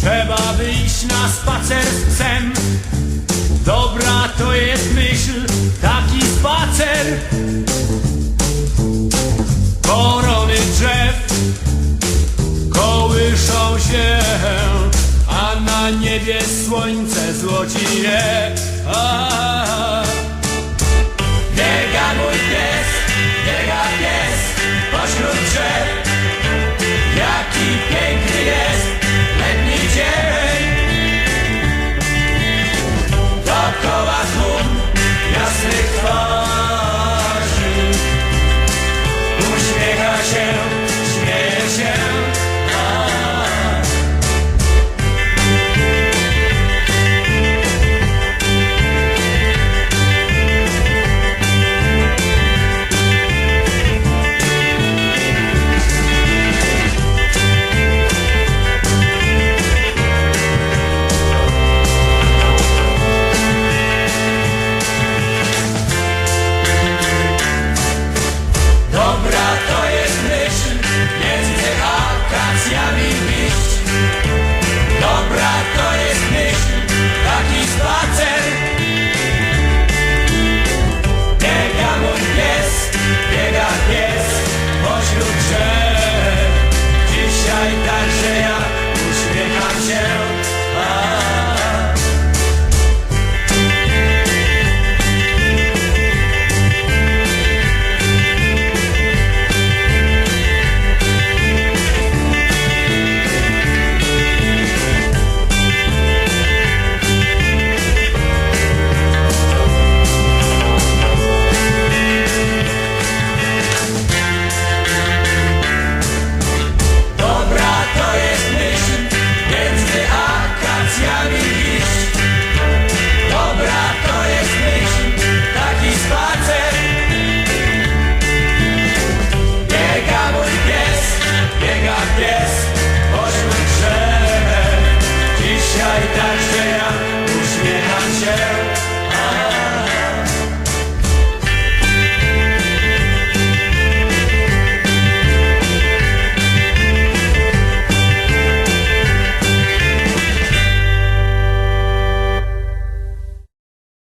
Trzeba wyjść na spacer z psem. Dobra to jest myśl, taki spacer. Korony drzew kołyszą się A na niebie słońce złoci je a, a, a.